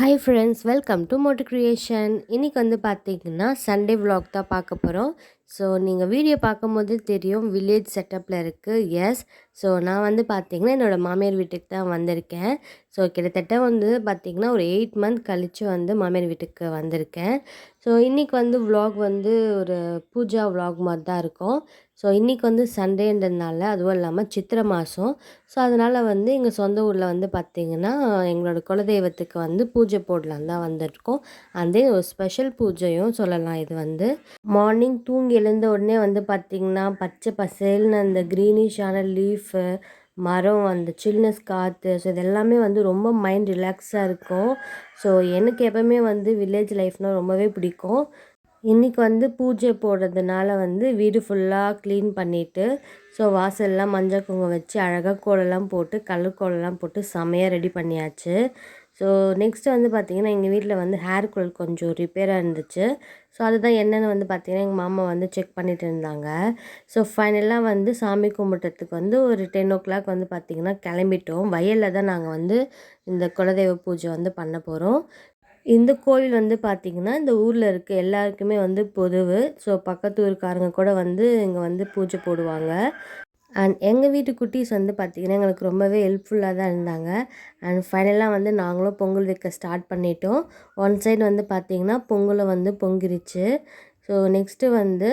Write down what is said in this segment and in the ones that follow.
Hi friends welcome to motor creation இன்றைக்கி வந்து பார்த்திங்கன்னா சண்டே விலாக் தான் பார்க்க போகிறோம் ஸோ நீங்கள் வீடியோ பார்க்கும்போது தெரியும் வில்லேஜ் செட்டப்பில் இருக்குது எஸ் ஸோ நான் வந்து பார்த்தீங்கன்னா என்னோடய மாமியார் வீட்டுக்கு தான் வந்திருக்கேன். ஸோ கிட்டத்தட்ட வந்து பார்த்திங்கன்னா ஒரு எயிட் மந்த் கழித்து வந்து மாமியார் வீட்டுக்கு வந்திருக்கேன். ஸோ இன்றைக்கி வந்து விலாக் வந்து ஒரு பூஜா விலாக் மாதிரி தான் இருக்கும். ஸோ இன்றைக்கி வந்து சண்டேன்றதுனால அதுவும் இல்லாமல் சித்திரை மாதம் ஸோ அதனால் வந்து எங்கள் சொந்த ஊரில் வந்து பார்த்திங்கன்னா எங்களோட குலதெய்வத்துக்கு வந்து பூஜை போடலாம் தான் வந்திருக்கோம். அதே ஒரு ஸ்பெஷல் பூஜையும் சொல்லலாம் இது வந்து. மார்னிங் தூங்கி எழுந்த உடனே வந்து பார்த்திங்கன்னா பச்சை பசேல்னு அந்த க்ரீனிஷான லீஃபு மரம் அந்த சில்னஸ் காற்று ஸோ இது எல்லாமே வந்து ரொம்ப மைண்ட் ரிலாக்ஸாக இருக்கும். ஸோ எனக்கு எப்போவுமே வந்து வில்லேஜ் லைஃப்னால் ரொம்பவே பிடிக்கும். இன்றைக்கி வந்து பூஜை போடுறதுனால வந்து வீடு ஃபுல்லாக க்ளீன் பண்ணிவிட்டு ஸோ வாசல்லாம் மஞ்சள் குங்குமம் வச்சு அழகாக கோலம்லாம் போட்டு கலர் கோலம்லாம் போட்டு செமையாக ரெடி பண்ணியாச்சு. ஸோ நெக்ஸ்ட்டு வந்து பார்த்திங்கன்னா எங்கள் வீட்டில் வந்து ஹேர் கோல் கொஞ்சம் ரிப்பேராக இருந்துச்சு. ஸோ அதுதான் என்னென்னு வந்து பார்த்திங்கன்னா எங்கள் மாமா வந்து செக் பண்ணிகிட்டு இருந்தாங்க. ஸோ ஃபைனலாக வந்து சாமி கும்பிட்றதுக்கு வந்து ஒரு டென் ஓ கிளாக் வந்து பார்த்திங்கன்னா கிளம்பிட்டோம். வயலில் தான் நாங்கள் வந்து இந்த குலதெய்வ பூஜை வந்து பண்ண போகிறோம் இந்த கோவில் வந்து பார்த்திங்கன்னா இந்த ஊரில் இருக்க எல்லாருக்குமே வந்து பொதுவு. ஸோ பக்கத்து ஊருக்காரங்க கூட வந்து இங்கே வந்து பூஜை போடுவாங்க. அண்ட் எங்கள் வீட்டு குட்டீஸ் வந்து பார்த்திங்கன்னா எங்களுக்கு ரொம்பவே ஹெல்ப்ஃபுல்லாக தான் இருந்தாங்க. அண்ட் ஃபைனலாக வந்து நாங்களும் பொங்கல் வைக்க ஸ்டார்ட் பண்ணிட்டோம். ஒன் சைடு வந்து பார்த்திங்கன்னா பொங்கலை வந்து பொங்கிருச்சு. ஸோ நெக்ஸ்ட்டு வந்து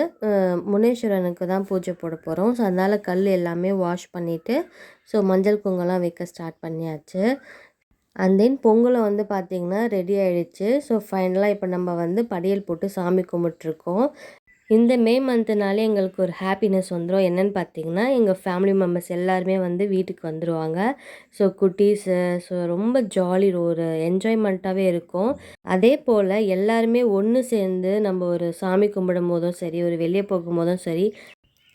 முனேஸ்வரனுக்கு தான் பூஜை போட போகிறோம் ஸோ அதனால் கல் எல்லாமே வாஷ் பண்ணிவிட்டு ஸோ மஞ்சள் குங்கெல்லாம் வைக்க ஸ்டார்ட் பண்ணியாச்சு. அண்ட் தென் பொங்கலை வந்து பார்த்திங்கன்னா ரெடி ஆகிடுச்சு ஸோ ஃபைனலாக இப்போ நம்ம வந்து படியல் போட்டு சாமி கும்பிட்ருக்கோம் இந்த மே மந்த்துனாலே எங்களுக்கு ஒரு ஹாப்பினஸ் வந்துடும் என்னன்னு பார்த்தீங்கன்னா எங்கள் ஃபேமிலி மெம்பர்ஸ் எல்லாருமே வந்து வீட்டுக்கு வந்துடுவாங்க ஸோ குட்டீஸு ஸோ ரொம்ப ஜாலி ஒரு என்ஜாய்மெண்ட்டாகவே இருக்கும். அதே போல் எல்லாருமே ஒன்று சேர்ந்து நம்ம ஒரு சாமி கும்பிடும் போதும் சரி ஒரு வெளியே போகும்போதும் சரி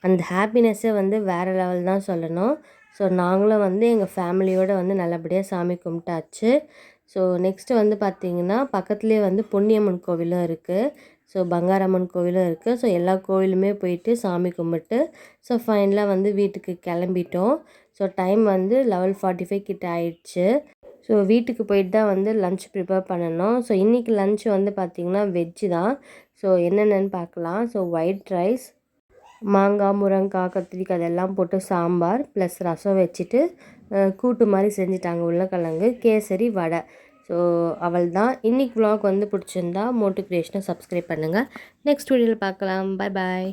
அந்த ஹாப்பினஸ்ஸே வந்து வேறு லெவல் தான் சொல்லணும். ஸோ நாங்களும் வந்து எங்கள் ஃபேமிலியோடு வந்து நல்லபடியாக சாமி கும்பிட்டாச்சு. ஸோ நெக்ஸ்ட்டு வந்து பார்த்திங்கன்னா பக்கத்துலேயே வந்து பொன்னியம்மன் கோவிலும் இருக்குது ஸோ பங்காரம்மன் கோவிலும் இருக்குது ஸோ எல்லா கோவிலுமே போயிட்டு சாமி கும்பிட்டு ஸோ ஃபைனலாக வந்து வீட்டுக்கு கிளம்பிட்டோம். ஸோ டைம் வந்து லெவல் ஃபார்ட்டி ஃபைவ் கிட்ட ஆயிடுச்சு. ஸோ வீட்டுக்கு போயிட்டு தான் வந்து லஞ்ச் ப்ரிப்பேர் பண்ணணும். ஸோ இன்றைக்கி லன்ச் வந்து பார்த்திங்கன்னா வெஜ்ஜு தான். ஸோ என்னென்னு பார்க்கலாம். ஸோ ஒயிட் ரைஸ் மாங்காய் முருங்காய் கத்திரிக்காய் அதெல்லாம் போட்டு சாம்பார் ப்ளஸ் ரசம் வச்சுட்டு கூட்டு மாதிரி செஞ்சுட்டாங்க உருளைக்கிழங்கு கேசரி வடை. ஸோ அவள் தான். இன்றைக்கி vlog வந்து பிடிச்சிருந்தா மோட்டு கிரியேஷனை சப்ஸ்கிரைப் பண்ணுங்கள் நெக்ஸ்ட் வீடியோவில் பார்க்கலாம். பாய் பாய்